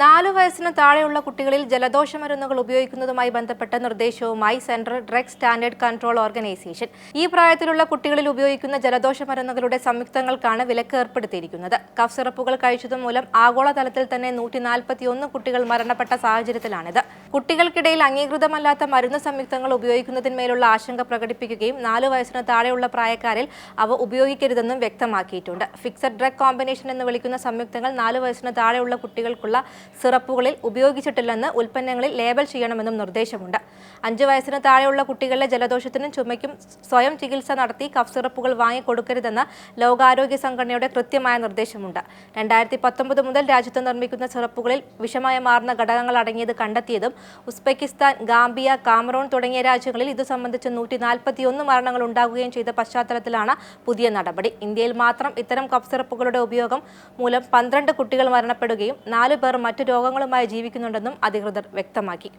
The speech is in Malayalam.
നാലു വയസ്സിന് താഴെയുള്ള കുട്ടികളിൽ ജലദോഷ മരുന്നുകൾ ഉപയോഗിക്കുന്നതുമായി ബന്ധപ്പെട്ട നിർദ്ദേശവുമായി Central Drug Standard Control Organisation ഈ പ്രായത്തിലുള്ള കുട്ടികളിൽ ഉപയോഗിക്കുന്ന ജലദോഷ മരുന്നുകളുടെ സംയുക്തങ്ങൾക്കാണ് വിലക്ക് ഏർപ്പെടുത്തിയിരിക്കുന്നത്. കഫ് സിറപ്പുകൾ കഴിച്ചത് മൂലം ആഗോളതലത്തിൽ തന്നെ നൂറ്റി കുട്ടികൾ മരണപ്പെട്ട സാഹചര്യത്തിലാണിത്. കുട്ടികൾക്കിടയിൽ അംഗീകൃതമല്ലാത്ത മരുന്ന് സംയുക്തങ്ങൾ ഉപയോഗിക്കുന്നതിന്മേലുള്ള ആശങ്ക പ്രകടിപ്പിക്കുകയും നാലു വയസ്സിന് താഴെയുള്ള പ്രായക്കാരിൽ അവ ഉപയോഗിക്കരുതെന്നും വ്യക്തമാക്കിയിട്ടുണ്ട്. ഫിക്സഡ് ഡ്രഗ് കോമ്പിനേഷൻ എന്ന് വിളിക്കുന്ന സംയുക്തങ്ങൾ നാലു വയസ്സിന് താഴെയുള്ള കുട്ടികൾക്കുള്ള സിറപ്പുകളിൽ ഉപയോഗിച്ചിട്ടില്ലെന്ന് ഉൽപ്പന്നങ്ങളിൽ ലേബൽ ചെയ്യണമെന്നും നിർദ്ദേശമുണ്ട്. അഞ്ചു വയസ്സിന് താഴെയുള്ള കുട്ടികളിലെ ജലദോഷത്തിനും ചുമയ്ക്കും സ്വയം ചികിത്സ നടത്തി കഫ് സിറപ്പുകൾ വാങ്ങിക്കൊടുക്കരുതെന്ന് ലോകാരോഗ്യ സംഘടനയുടെ കൃത്യമായ നിർദ്ദേശമുണ്ട്. രണ്ടായിരത്തി പത്തൊമ്പത് മുതൽ രാജ്യത്ത് നിർമ്മിക്കുന്ന സിറപ്പുകളിൽ വിഷമയമാർന്ന ഘടകങ്ങൾ അടങ്ങിയത് കണ്ടെത്തിയതും ഉസ്ബെക്കിസ്ഥാൻ ഗാംബിയ കാമറൂൺ തുടങ്ങിയ രാജ്യങ്ങളിൽ ഇത് സംബന്ധിച്ച് നൂറ്റി നാൽപ്പത്തിയൊന്ന് മരണങ്ങൾ ഉണ്ടാകുകയും ചെയ്ത പശ്ചാത്തലത്തിലാണ് പുതിയ നടപടി. ഇന്ത്യയിൽ മാത്രം ഇത്തരം കഫ് സിറപ്പുകളുടെ ഉപയോഗം മൂലം പന്ത്രണ്ട് കുട്ടികൾ മരണപ്പെടുകയും നാലു പേർ മറ്റു രോഗങ്ങളുമായി ജീവിക്കുന്നുണ്ടെന്നും അധികൃതർ വ്യക്തമാക്കി